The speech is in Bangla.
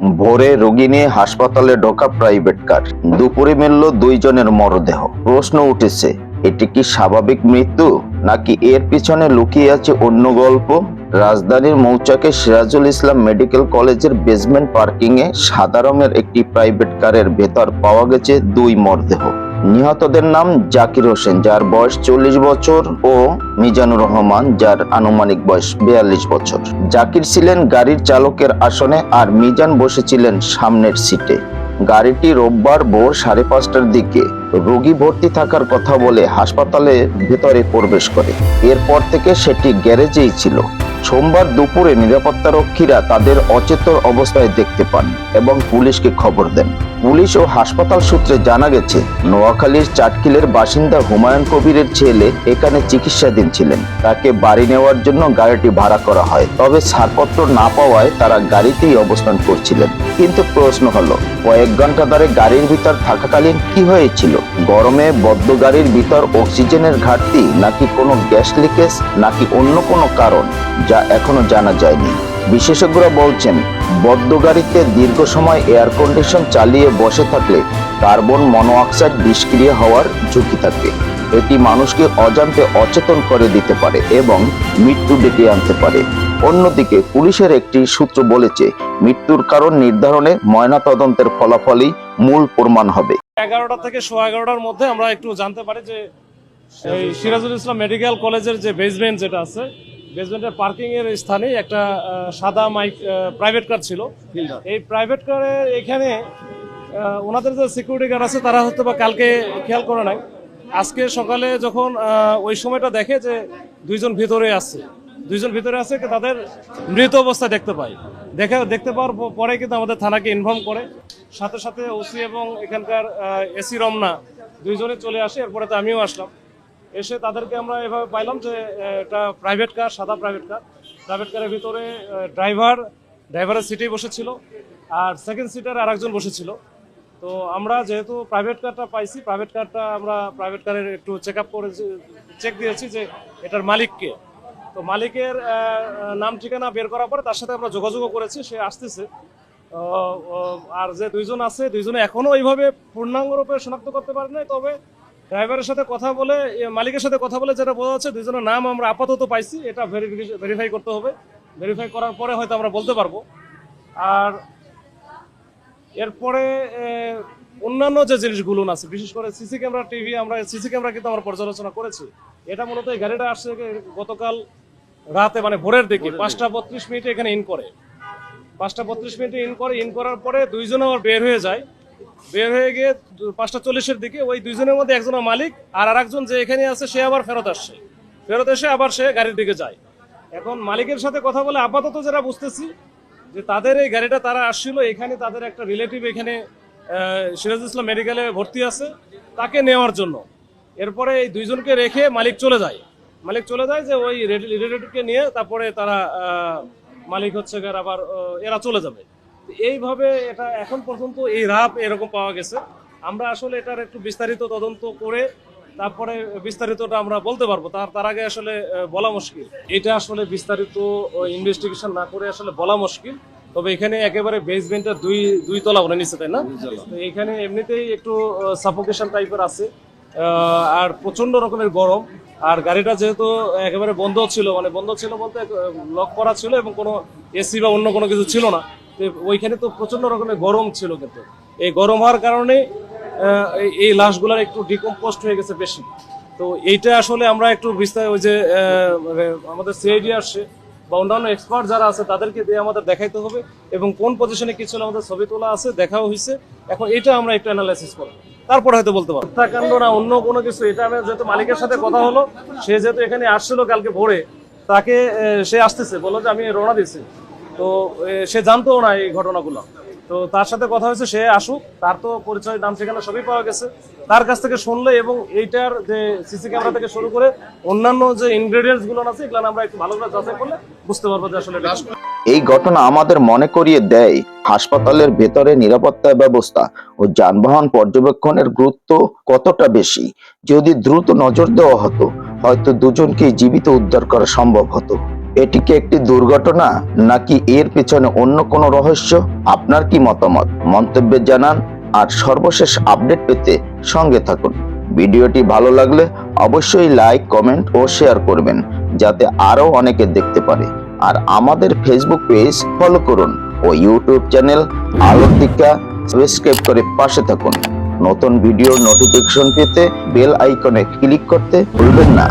ভোরে রোগী নিয়ে হাসপাতালে ঢোকা প্রাইভেট কার। দুপুরে মিলল দুইজনের মরদেহ। প্রশ্ন উঠেছে, এটি কি স্বাভাবিক মৃত্যু, নাকি এর পিছনে লুকিয়ে আছে অন্য গল্প? রাজধানীর মৌচাকে সিরাজুল ইসলাম মেডিকেল কলেজের বেসমেন্ট পার্কিংয়ে সাদা রঙের একটি প্রাইভেট কারের ভেতর পাওয়া গেছে দুই মরদেহ। নিহতদের নাম জাকির হোসেন, যার বয়স চল্লিশ বছর, ও মিজানুর রহমান, যার আনুমানিক বয়স বিয়াল্লিশ বছর। জাকির ছিলেন গাড়ির চালকের আসনে, আর মিজান বসেছিলেন সামনের সিটে। গাড়িটি রোববার ভোর সাড়ে পাঁচটার দিকে রোগী ভর্তি থাকার কথা বলে হাসপাতালে ভেতরে প্রবেশ করে। এরপর থেকে সেটি গ্যারেজেই ছিল। সোমবার দুপুরে নিরাপত্তারক্ষীরা তাদের অচেতন অবস্থায় দেখতে পান এবং পুলিশকে খবর দেন। পুলিশ ও হাসপাতাল সূত্রে জানা গেছে, নোয়াখালীর চাটকিলের বাসিন্দা হুমায়ুন কবিরের ছেলে এখানে চিকিৎসাধীন ছিলেন। তাকে বাড়ি নেওয়ার জন্য গাড়িটি ভাড়া করা হয়, তবে ছাড়পত্র না পাওয়ায় তারা গাড়িতেই অবস্থান করছিলেন। কিন্তু প্রশ্ন হলো, কয়েক ঘণ্টা ধরে গাড়ির ভিতর থাকাকালীন কি হয়েছিল? গরমে বদ্ধ গাড়ির ভিতর অক্সিজেনের ঘাটতি নাকি কোনো গ্যাস লিকেজ নাকি অন্য কোনো কারণ? যা এখনও জানা যায়নি। বিশেষজ্ঞরা বলছেন, বদ্ধ গাড়িতে দীর্ঘ সময় এয়ার কন্ডিশন চালিয়ে বসে থাকলে কার্বন মনোঅক্সাইড বিষক্রিয়া হওয়ার ঝুঁকি থাকে। এটি মানুষকে অজান্তে অচেতন করে দিতে পারে এবং মৃত্যু ডেকে আনতে পারে। অন্যদিকে পুলিশের একটি সূত্র বলেছে, মৃত্যুর কারণ নির্ধারণে ময়নাতদন্তের ফলাফলই মূল প্রমাণ হবে। এগারোটা থেকে সোয়া এগারোটার মধ্যে আমরা একটু জানতে পারি যে সিরাজুল ইসলাম মেডিকেল কলেজের যে বেসমেন্ট যেটা আছে বেসমেন্টের পার্কিং এর স্থানে একটা সাদা মাইক প্রাইভেট কার ছিল। এই প্রাইভেট কারে এখানে ওনাদের যে সিকিউরিটি গার্ড আছে তারা হয়তো বা কালকে খেয়াল করে নাই। আজকে সকালে যখন ওই সময়টা দেখে যে দুইজন ভিতরে আছে। দুইজন ভিতরে আছে তাদের মৃত অবস্থা দেখতে পাই। দেখে দেখতে পাওয়ার পরে কিন্তু আমাদের থানাকে ইনফর্ম করে। সাথে সাথে ওসি এবং এখানকার এসি রমনা দুইজনে চলে আসে এরপরে তো আমিও আসলাম। এসে তাদেরকে আমরা এভাবে পাইলাম যে একটা প্রাইভেট কার সাদা প্রাইভেট কার প্রাইভেট কারের ভিতরে ড্রাইভার ড্রাইভারের সিটেই বসেছিল। আর সেকেন্ড সিটার আরেকজন বসেছিল। তো আমরা যেহেতু প্রাইভেট কারটা পাইছি প্রাইভেট কারটা আমরা প্রাইভেট কারের একটু চেক আপ করে চেক দিয়েছি যে এটার মালিককে তো মালিকের নাম, ঠিকানা বের করার পরে তার সাথে আমরা যোগাযোগও করেছি, সে আসতেছে। আর যে দুইজন আছে, দুইজনে এখনও এইভাবে পূর্ণাঙ্গ রূপে শনাক্ত করতে পারে নাই তবে ড্রাইভারের সাথে কথা বলে মালিকের সাথে কথা বলে যেটা বোঝা যাচ্ছে দুইজনের নাম আমরা আপাতত পাইছি এটা ভেরিফিকেশন ভেরিফাই করতে হবে। ভেরিফাই করার পরে হয়তো আমরা বলতে পারব। আর এরপরে অন্যান্য যে জিনিসগুলো আছে বিশেষ করে সিসি ক্যামেরা টিভি আমরা সিসি ক্যামেরা কিন্তু আমরা পর্যালোচনা করেছি। এটা মূলত এই গাড়িটা আসছে গতকাল রাতে মানে ভোরের দিকে পাঁচটা বত্রিশ মিনিটে এখানে ইন করে। পাঁচটা বত্রিশ মিনিটে ইন করে ইন করার পরে দুইজন আবার বের হয়ে যায়। বের হয়ে গিয়ে পাঁচটা চল্লিশের দিকে ওই দুইজনের মধ্যে একজন মালিক আর আরেকজন যে এখানে আছে, সে আবার ফেরত আসছে। ফেরত এসে আবার সে গাড়ির দিকে যায়। এখন মালিকের সাথে কথা বলে আপাতত যারা বুঝতেছি, যে তাদের এই গাড়িটা তারা আসছিল, এখানে তাদের একটা রিলেটিভ এখানে সিরাজ ইসলাম মেডিকেলে ভর্তি আছে, তাকে নেওয়ার জন্য। এরপরে এই দুইজনকে রেখে মালিক চলে যায়। মালিক চলে যায় যে ওই রিলেটিভকে নিয়ে তারপরে তারা মালিক হচ্ছে আবার এরা চলে যাবে। এইভাবে এটা এখন পর্যন্ত এই রাপ এরকম পাওয়া গেছে। আমরা আসলে এটার একটু বিস্তারিত তদন্ত করে তারপরে বিস্তারিতটা আমরা বলতে পারব। তার তার আগে আসলে বলা মুশকিল। এটা আসলে বিস্তারিত ইনভেস্টিগেশন না করে আসলে বলা মুশকিল। তবে এখানে একেবারে বেসমেন্টের দুই দুই তলা ওরা নিচে তাই না? তো এখানে এমনিতেই একটু সাফোকেশন টাইপের আছে। আহ, আর প্রচণ্ড রকমের গরম। আর গাড়িটা যেহেতু একেবারে বন্ধ ছিল মানে বন্ধ ছিল বলতে লক করা ছিল এবং কোনো এসি বা অন্য কোনো কিছু ছিল না। ওইখানে তো প্রচণ্ড রকমের গরম ছিল কিন্তু। এই গরম হওয়ার কারণে এই- লাশগুলার একটু ডিকম্পোস্ট হয়ে গেছে বেশি। তো এইটা আসলে আমরা একটু বিস্তার ওই যে মানে আমাদের সিআইডি আসছে বা অন্যান্য এক্সপার্ট যারা আছে, তাদেরকে দিয়ে আমাদের দেখাইতে হবে এবং কোন পজিশনে কি ছিল আমাদের ছবি তোলা আছে, দেখাও হয়েছে এখন এটা আমরা একটু অ্যানালাইসিস করব। তারপরে হয়তো বলতে পারব। হত্যাকাণ্ড না অন্য কোনো কিছু, এটা আমি যেহেতু মালিকের সাথে কথা হলো, সে যেহেতু এখানে আসছিল কালকে ভোরে, তাকে সে আসতেছে বলো যে আমি রওনা দিছি তো সে জানতো না এই ঘটনাগুলো। তো তার সাথে কথা হয়েছে, সে আসুক, তার তো পরিচয় নাম, ঠিকানা সবই পাওয়া গেছে। তার কাছ থেকে শুনলে এবং এইটার যে সিসি ক্যামেরা থেকে শুরু করে অন্যান্য যে ইনগ্রেডিয়েন্টসগুলো আছে, এগুলো আমরা একটু ভালো করে যাচাই করলে বুঝতে পারব যে আসলে এই ঘটনা আমাদের মনে করিয়ে দেয় হাসপাতালের ভেতরে নিরাপত্তা ব্যবস্থা ও যানবাহন পর্যবেক্ষণের গুরুত্ব কতটা বেশি। যদি দ্রুত নজর দেওয়া হতো, হয়তো দুজনকেই জীবিত উদ্ধার করা সম্ভব হতো। এটি কি একটি দুর্ঘটনা নাকি এর পেছনে অন্য কোনো রহস্য? আপনার কি মতামত? মন্তব্যে জানান আর সর্বশেষ আপডেট পেতে সঙ্গে থাকুন। ভিডিওটি ভালো লাগলে অবশ্যই লাইক, কমেন্ট ও শেয়ার করবেন, যাতে আরও অনেকে দেখতে পারে। আর আমাদের ফেসবুক পেজ ফলো করুন ও ইউটিউব চ্যানেল আলোটিকা সাবস্ক্রাইব করে পাশে থাকুন। নতুন ভিডিওর নোটিফিকেশন পেতে বেল আইকনে ক্লিক করতে ভুলবেন না।